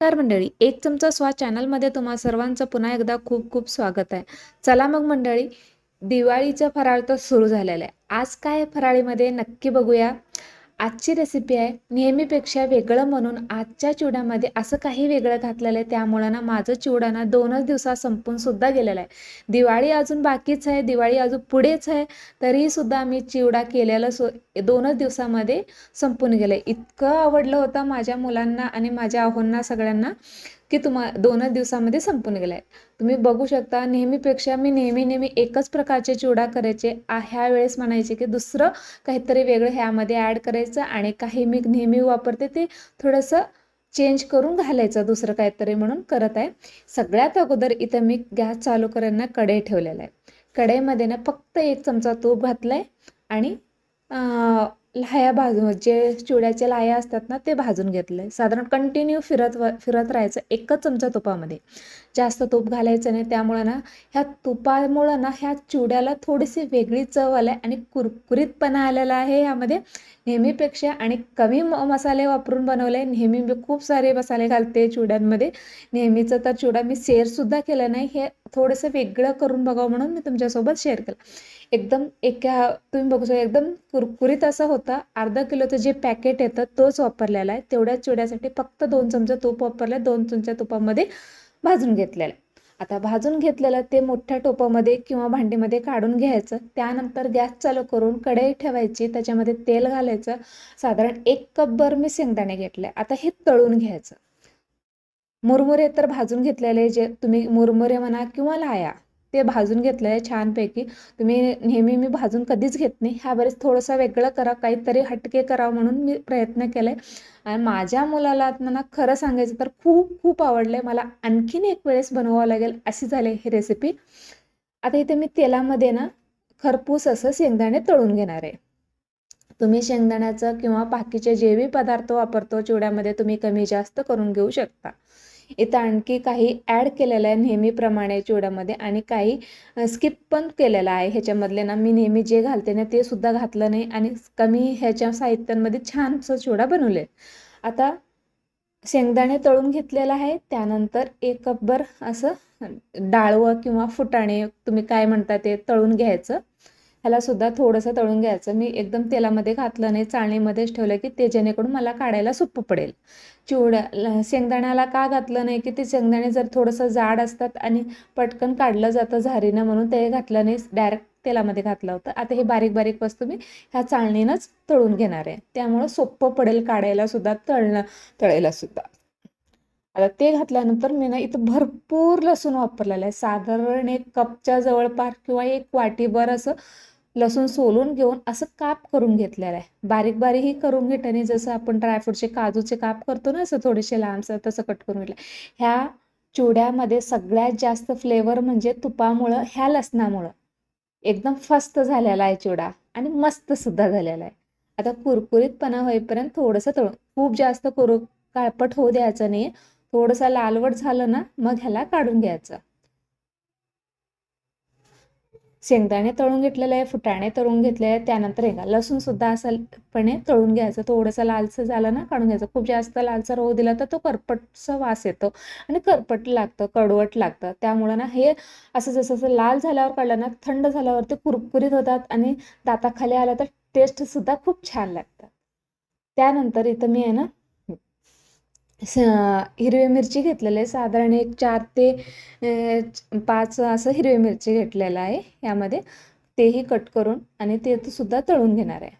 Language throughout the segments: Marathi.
नमस्कार मंडळी एक चमचा स्वा चॅनलमध्ये तुम्हा सर्वांचं पुन्हा एकदा खूप खूप स्वागत आहे. चला मग मंडळी दिवाळीचा फराळ तर सुरू झालेलं आहे. आज काय फराळीमध्ये नक्की बघूया. आजची रेसिपी आहे. नेहमीपेक्षा वेगळं म्हणून आजच्या चिवड्यामध्ये असं काही वेगळं घातलेलं आहे. त्यामुळं ना माझं चिवडा ना दोनच दिवसात संपून सुद्धा गेलेला आहे. दिवाळी अजून बाकीच आहे. दिवाळी अजून पुढेच आहे. तरीसुद्धा मी चिवडा केलेला सो दोनच दिवसामध्ये संपून गेलं इतकं आवडलं होतं माझ्या मुलांना आणि माझ्या आहोंना सगळ्यांना. की तुम्हा दोनच दिवसामध्ये संपून गेला आहे तुम्ही बघू शकता नेहमीपेक्षा मी नेहमी नेहमी एकच प्रकारचे चिवडा करायचे. ह्या वेळेस म्हणायचे की दुसरं काहीतरी वेगळं ह्यामध्ये ॲड करायचं आणि काही मी नेहमी वापरते ते थोडंसं चेंज करून घालायचं दुसरं काहीतरी म्हणून करत आहे. सगळ्यात अगोदर इथं मी गॅस चालू करायला कढई ठेवलेला आहे. कढईमध्ये ना फक्त एक चमचा तूप घातला आहे आणि लाया भाजून जे चिवड्याच्या लाह्या असतात ना ते भाजून घेतलं आहे साधारण कंटिन्यू फिरत व फिरत राहायचं एकच चमचा तुपामध्ये. जास्त तूप घालायचं नाही त्यामुळं ना ह्या तुपामुळं ना ह्या चिवड्याला थोडीशी वेगळी चव आली आहे आणि कुरकुरीतपणा आलेला आहे ह्यामध्ये नेहमीपेक्षा आणि कमी म मसाले वापरून बनवले नेहमी मी खूप सारे मसाले घालते चिवड्यांमध्ये नेहमीचं तर चिवडा मी शेअरसुद्धा केलं नाही. हे थोडंसं वेगळं करून बघावं म्हणून मी तुमच्यासोबत शेअर केलं. एकदम एका तुम्ही बघू शकता एकदम कुरकुरीत असं होतं. अर्धा किलोचं जे पॅकेट येतं तोच वापरलेला आहे. तेवढ्याच चिवड्यासाठी फक्त दोन चमचा तूप वापरले दोन चमच्या तुपामध्ये भाजून घेतलेलं आहे. आता भाजून घेतलेलं ते मोठ्या टोपामध्ये किंवा भांडीमध्ये काढून घ्यायचं. त्यानंतर गॅस चालू करून कढई ठेवायची. त्याच्यामध्ये तेल घालायचं. साधारण एक कपभर मी शेंगदाणे घेतले. आता हे तळून घ्यायचं. मुरमुरे तर भाजून घेतलेले जे तुम्ही मुरमुरे म्हणा किंवा लाया ते भाजून घेतलेले छानपैकी. तुम्ही नेहमी मी भाजून कधीच घेत नाही. ह्या बरेच थोडंसं वेगळं करा काहीतरी हटके करावं म्हणून मी प्रयत्न केला आहे आणि माझ्या मुलाला मला खरं सांगायचं तर खूप खूप आवडलं आहे मला आणखीन एक वेळेस बनवावं लागेल अशी झाली ही रेसिपी आता इथे मी तेलामध्ये ना खरपूस असं शेंगदाणे तळून घेणार आहे. तुम्ही शेंगदाण्याचं किंवा बाकीचे जे बी पदार्थ वापरतो चिवड्यामध्ये तुम्ही कमी जास्त करून घेऊ शकता. इथं आणखी काही ॲड केलेलं आहे नेहमीप्रमाणे चिवड्यामध्ये आणि काही स्किप पण केलेलं आहे. ह्याच्यामधले ना मी नेहमी जे घालते ना ते सुद्धा घातलं नाही आणि कमी ह्याच्या साहित्यांमध्ये छानसं चिवडा बनवले आता शेंगदाणे तळून घेतलेला आहे. त्यानंतर एक कपभर असं डाळवं किंवा फुटाणे तुम्ही काय म्हणता ते तळून घ्यायचं. ह्याला सुद्धा थोडंसं तळून घ्यायचं. मी एकदम तेलामध्ये घातलं नाही चाळणीमध्येच ठेवलं की ते जेणेकरून मला काढायला सोपं पडेल. चिवड्या शेंगदाण्याला का घातलं नाही की ते शेंगदाणे जर थोडंसं जाड असतात आणि पटकन काढलं जातं झारीनं म्हणून ते घातलं नाही डायरेक्ट तेलामध्ये घातलं होतं. आता हे बारीक बारीक वस्तू मी ह्या चाळणीनंच तळून घेणार आहे. त्यामुळं सोपं पडेल काढायला सुद्धा तळणं तळायला सुद्धा. आता ते घातल्यानंतर मी ना इथं भरपूर लसूण वापरलेलं आहे. साधारण एक कपच्या जवळपास किंवा एक वाटीभर असं लसूण सोलून घेऊन असं काप करून घेतलेलं आहे. बारीक बारीकही करून घेताना जसं आपण ड्रायफ्रूटचे काजूचे काप करतो ना असं थोडेसे लहानसं तसं कट करून घेतलं. ह्या चिवड्यामध्ये सगळ्यात जास्त फ्लेवर म्हणजे तुपामुळं ह्या लसणामुळं. एकदम फस्त झालेला आहे चिवडा आणि मस्त सुद्धा झालेला आहे. आता कुरकुरीतपणा होईपर्यंत थोडंसं तळून. खूप जास्त कुरु काळपट होऊ द्यायचं नाही थोडंसं लालवट झालं ना मग ह्याला काढून घ्यायचं. शेंगदाणे तळून घेतलेले आहे फुटाणे तळून घेतले आहे त्यानंतर हे लसूण सुद्धा असं पणे तळून घ्यायचं. थोडंसं लालसं झालं ना काढून घ्यायचं. खूप जास्त लालसर होऊ दिला तर तो करपटचा वास येतो आणि करपट लागतं कडवट लागतं. त्यामुळं ना हे असं जसं जसं लाल झाल्यावर काढलं ना थंड झाल्यावर ते कुरकुरीत होतात आणि दाताखाली आलं तर टेस्टसुद्धा खूप छान लागतात. त्यानंतर इथं मी आहे ना हिरवी मिरची घेतलेली आहे. साधारण एक चार ते पाच असं हिरवी मिरची घेतलेलं आहे यामध्ये. तेही कट करून आणि ते सुद्धा तळून घेणार आहे.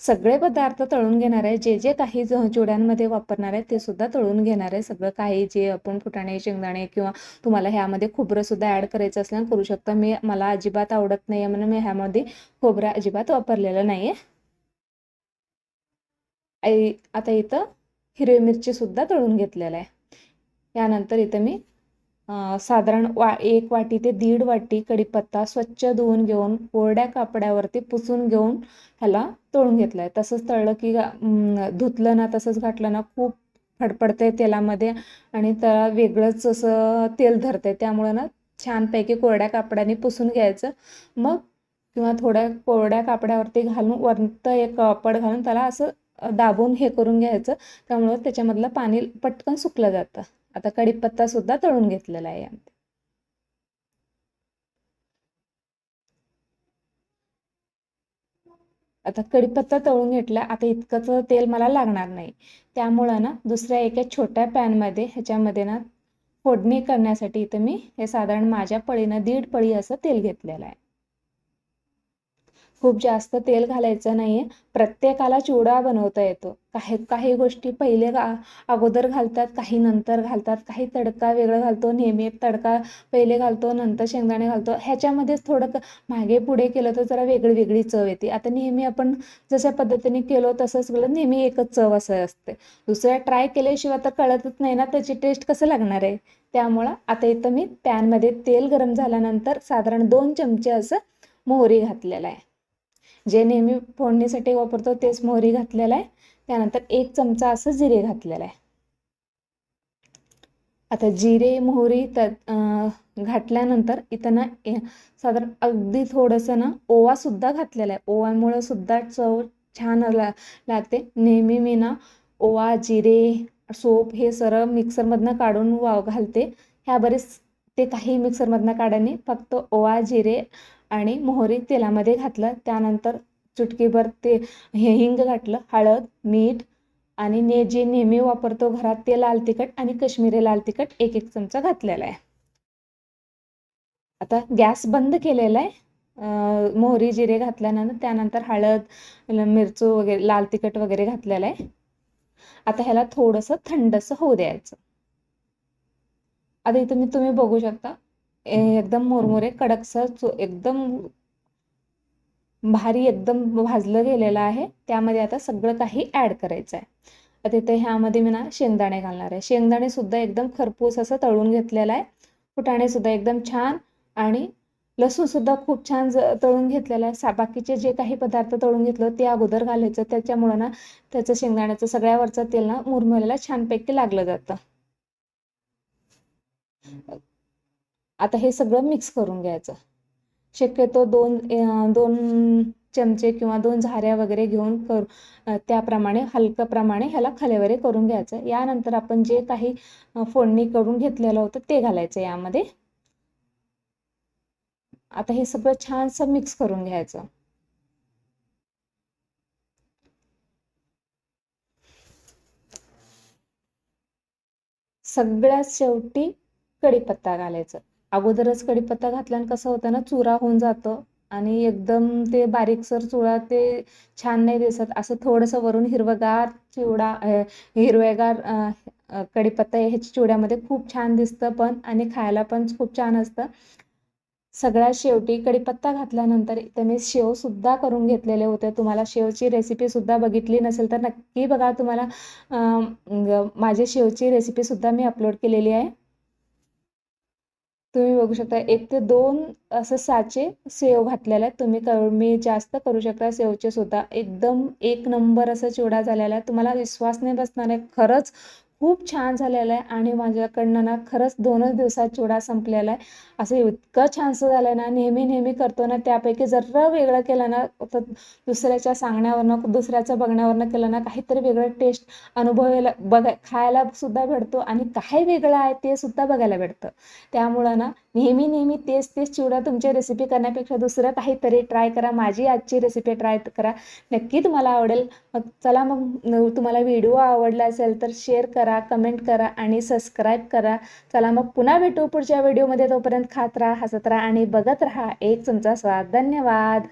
सगळे पदार्थ तळून घेणार आहे. जे जे काही चुड्यांमध्ये वापरणार आहे ते सुद्धा तळून घेणार आहे. सगळं काही जे आपण फुटाणे शेंगदाणे किंवा तुम्हाला ह्यामध्ये खोबरं सुद्धा ॲड करायचं असल्यानं करू शकता. मी मला अजिबात आवडत नाही आहे म्हणून मी ह्यामध्ये खोबरं अजिबात वापरलेलं नाही आहे आता इथं हिरवी मिरचीसुद्धा तळून घेतलेला आहे. यानंतर इथं मी साधारण वा एक वाटी ते दीड वाटी कढीपत्ता स्वच्छ धुवून घेऊन कोरड्या कापड्यावरती पुसून घेऊन ह्याला तळून घेतलं आहे तसंच तळलं की धुतलं ना तसंच घातलं ना खूप फडफडते तेलामध्ये आणि त्याला वेगळंच असं तेल धरते त्यामुळं ना छानपैकी कोरड्या कापड्याने पुसून घ्यायचं. मग किंवा थोड्या कोरड्या कापड्यावरती घालून वरतं एक कापड घालून त्याला असं दाबून हे करून घ्यायचं. त्यामुळं त्याच्यामधलं पाणी पटकन सुकलं जातं. आता कढीपत्ता सुद्धा तळून घेतलेला आहे यामध्ये आता कढीपत्ता तळून घेतला आता इतकंच तेल मला लागणार नाही. त्यामुळं ना दुसऱ्या एका छोट्या पॅनमध्ये ह्याच्यामध्ये ना फोडणी करण्यासाठी इथं मी हे साधारण माझ्या पळीनं दीड पळी असं तेल घेतलेलं आहे. खूप जास्त तेल घालायचं नाही आहे प्रत्येकाला चिवडा बनवता येतो. काही काही गोष्टी पहिले गा अगोदर घालतात काही नंतर घालतात काही तडका वेगळं घालतो नेहमी तडका पहिले घालतो नंतर शेंगदाणे घालतो. ह्याच्यामध्येच थोडं मागे पुढे केलं तर जरा वेगळी वेगळी चव येते. आता नेहमी आपण जशा पद्धतीने केलो तसंच केलं नेहमी एकच चव असं असते. दुसऱ्या ट्राय केल्याशिवाय तर कळतच नाही ना त्याची टेस्ट कसं लागणार आहे? त्यामुळं आता इथं मी पॅनमध्ये तेल गरम झाल्यानंतर साधारण दोन चमचे असं मोहरी घातलेलं आहे. जे नेहमी फोडणीसाठी वापरतो तेच मोहरी घातलेलं आहे. त्यानंतर एक चमचा असं जिरे घातलेलं आहे. आता जिरे मोहरी त घातल्यानंतर इथं ना साधारण अगदी थोडंसं ना ओवासुद्धा घातलेला आहे. ओवामुळं सुद्धा चव छान ला लागते. नेहमी मी ना ओवा जिरे सोप हे सरळ मिक्सरमधनं काढून वा घालते. ह्या बरेच ते काही मिक्सरमधनं काढाने फक्त ओवा जिरे आणि मोहरी तेलामध्ये घातलं. त्यानंतर चुटकीभर ते हे हिंग घातलं. हळद मीठ आणि ने जे नेहमी वापरतो घरात ते लाल तिखट आणि कश्मीरी लाल तिखट एक एक चमचा घातलेला आहे. आता गॅस बंद केलेला आहे. मोहरी जिरे घातल्यानंतर त्यानंतर हळद मिरचू वगैरे लाल तिखट वगैरे घातलेलं आहे. आता ह्याला थोडंसं थंडसं होऊ द्यायचं. आता इथं मी तुम्ही बघू शकता एकदम मुरमुरे कडकसर चो एकदम भारी एकदम भाजलं गेलेलं आहे. त्यामध्ये आता सगळं काही ॲड करायचं आहे आता इथे ह्यामध्ये मी ना शेंगदाणे घालणार आहे. शेंगदाणे सुद्धा एकदम खरपूस असं तळून घेतलेलं आहे. फुटाणे सुद्धा एकदम छान आणि लसूणसुद्धा खूप छान ज तळून घेतलेलं आहे. सा बाकीचे जे काही पदार्थ तळून घेतलं ते अगोदर घालायचं. त्याच्यामुळं ना त्याचं शेंगदाण्याचं सगळ्यावरचं तेल ना मुरमुऱ्याला छानपैकी लागलं जातं. आता हे सगळं मिक्स करून घ्यायचं. शक्यतो दोन दोन चमचे किंवा दोन झाऱ्या वगैरे घेऊन कर त्याप्रमाणे हलकं प्रमाणे ह्याला खलेवरे करून घ्यायचं. यानंतर आपण जे काही फोडणी करून घेतलेलं होतं ते घालायचं यामध्ये. आता हे सगळं छानसं मिक्स करून घ्यायचं. सगळ्यात शेवटी कढीपत्ता घालायचं. अगोदरच कढीपत्ता घातल्यानं कसं होतं ना चुरा होऊन जातं आणि एकदम ते बारीकसर चुरा ते छान नाही दिसत. असं थोडंसं वरून हिरवगार चिवडा हिरवेगार कढीपत्ता ह्याच्या चिवड्यामध्ये खूप छान दिसतं पण आणि खायला पण खूप छान असतं. सगळ्यात शेवटी कढीपत्ता घातल्यानंतर इथे मी शेवसुद्धा करून घेतलेले होते. तुम्हाला शेवची रेसिपीसुद्धा बघितली नसेल तर नक्की बघा. तुम्हाला माझी शेवची रेसिपीसुद्धा मी अपलोड केलेली आहे. तुम्ही बघू शकता एक ते दोन असं साचे सेव घातलेले आहेत. तुम्ही कमी जास्त करू शकता सेवचे सुद्धा. एकदम एक नंबर असं चिवडा झालेला आहे. तुम्हाला विश्वास नाही बसणार आहे. खरंच खूप छान झालेलं आहे आणि माझ्याकडनं ना खरंच दोनच दिवसात चिवडा संपलेला आहे. असं इतकं छानसं झालं आहे ना नेहमी नेहमी करतो ना त्यापैकी जर वेगळं केलं ना तर दुसऱ्याच्या सांगण्यावरनं दुसऱ्याचं बघण्यावरनं केलं ना काहीतरी वेगळं टेस्ट अनुभवायला बघाय खायला सुद्धा भेटतो आणि काय वेगळं आहे ते सुद्धा बघायला भेटतं. त्यामुळं ना नेहमी नेहमी तेच तेच चिवडा तुमची रेसिपी करण्यापेक्षा दुसरं काहीतरी ट्राय करा. माझी आजची रेसिपी ट्राय करा. नक्की तुम्हाला आवडेल. मग चला मग तुम्हाला व्हिडिओ आवडला असेल तर शेअर करा कमेंट करा आणि सबस्क्राईब करा. चला मग पुन्हा भेटू पुढच्या व्हिडिओमध्ये तोपर्यंत खात राहा हसत राहा आणि बघत राहा. एक तुमचा स्वाद. धन्यवाद.